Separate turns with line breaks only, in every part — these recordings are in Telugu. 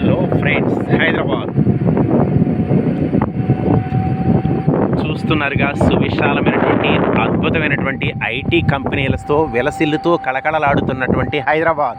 Hello friends Hyderabad. చూస్తున్నారుగా సువిశాలమైనటువంటి అద్భుతమైనటువంటి ఐటీ కంపెనీలతో వెలసిల్లుతూ కళకళలాడుతున్నటువంటి హైదరాబాద్.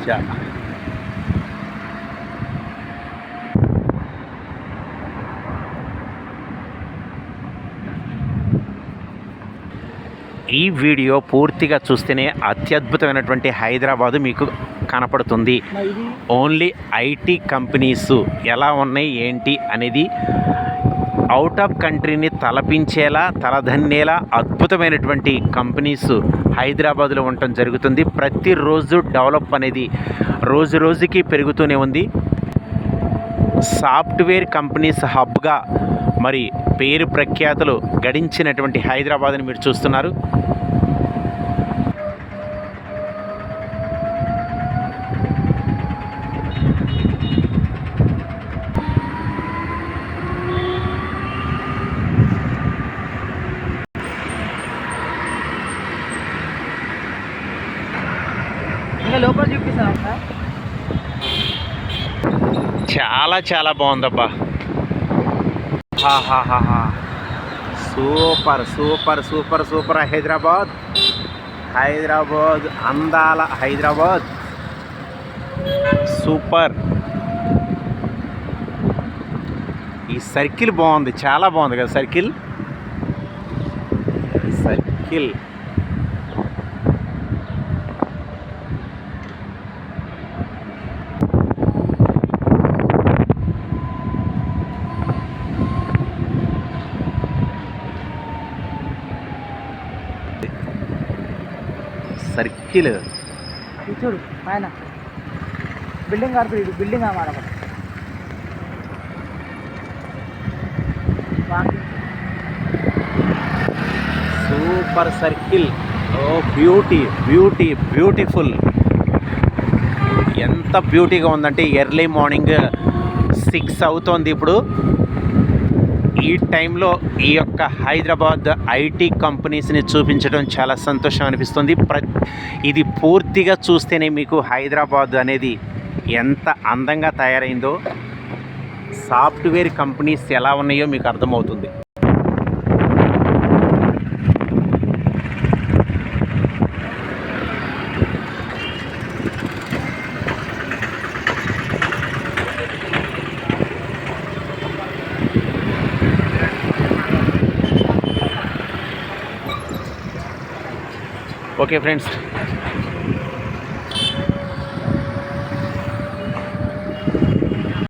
భుజ ఈ వీడియో పూర్తిగా చూస్తేనే అత్యద్భుతమైనటువంటి హైదరాబాదు మీకు కనపడుతుంది. ఓన్లీ ఐటీ కంపెనీస్ ఎలా ఉన్నాయి ఏంటి అనేది అవుట్ ఆఫ్ కంట్రీని తలపించేలా తలదన్నేలా అద్భుతమైనటువంటి కంపెనీస్ హైదరాబాద్లో ఉండటం జరుగుతుంది. ప్రతిరోజు డెవలప్ అనేది రోజు రోజుకి పెరుగుతూనే ఉంది. సాఫ్ట్వేర్ కంపెనీస్ హబ్గా మరి పేరు ప్రఖ్యాతులు గడించినటువంటి హైదరాబాద్ని మీరు చూస్తున్నారు.
ఇంకా లోపల
చాలా చాలా బాగుందబ్బా. Super super super super Hyderabad. Hyderabad అందాల హైదరాబాద్. సూపర్. ఈ సర్కిల్ బాగుంది చాలా బాగుంది కదా సర్కిల్? సర్కిల్. సర్కిల్.
చూడు పైన. బిల్డింగ్ ఇది బిల్డింగ్ అన్నమాట
సూపర్ సర్కిల్. ఓ బ్యూటీ బ్యూటీ బ్యూటిఫుల్. ఎంత బ్యూటీగా ఉందంటే ఎర్లీ మార్నింగ్ సిక్స్ అవుతోంది ఇప్పుడు. ఈ టైంలో ఈ యొక్క హైదరాబాద్ ఐటీ కంపెనీస్ని చూపించడం చాలా సంతోషం అనిపిస్తుంది. ప్ర ఇది పూర్తిగా చూస్తేనే మీకు హైదరాబాద్ అనేది ఎంత అందంగా తయారైందో సాఫ్ట్వేర్ కంపెనీస్ ఎలా ఉన్నాయో మీకు అర్థమవుతుంది. Okay friends